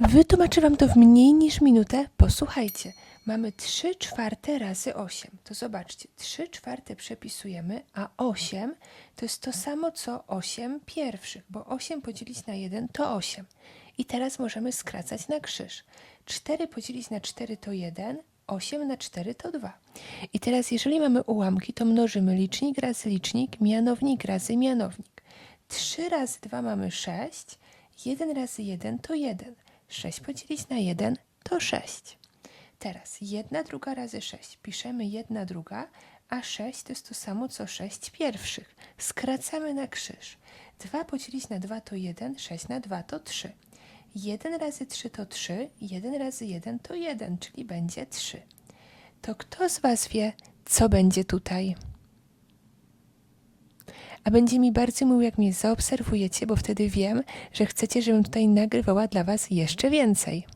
Wytłumaczę Wam to w mniej niż minutę. Posłuchajcie. Mamy 3 czwarte razy 8. To zobaczcie, 3 czwarte przepisujemy, a 8 to jest to samo co 8 pierwszych, bo 8 podzielić na 1 to 8. I teraz możemy skracać na krzyż. 4 podzielić na 4 to 1, 8 na 4 to 2. I teraz jeżeli mamy ułamki, to mnożymy licznik razy licznik, mianownik razy mianownik. 3 razy 2 mamy 6, 1 razy 1 to 1. 6 podzielić na 1 to 6. Teraz 1 druga razy 6. Piszemy 1 druga, a 6 to jest to samo co 6 pierwszych. Skracamy na krzyż. 2 podzielić na 2 to 1, 6 na 2 to 3. 1 razy 3 to 3, 1 razy 1 to 1, czyli będzie 3. To kto z Was wie, co będzie tutaj? A będzie mi bardzo miło, jak mnie zaobserwujecie, bo wtedy wiem, że chcecie, żebym tutaj nagrywała dla Was jeszcze więcej.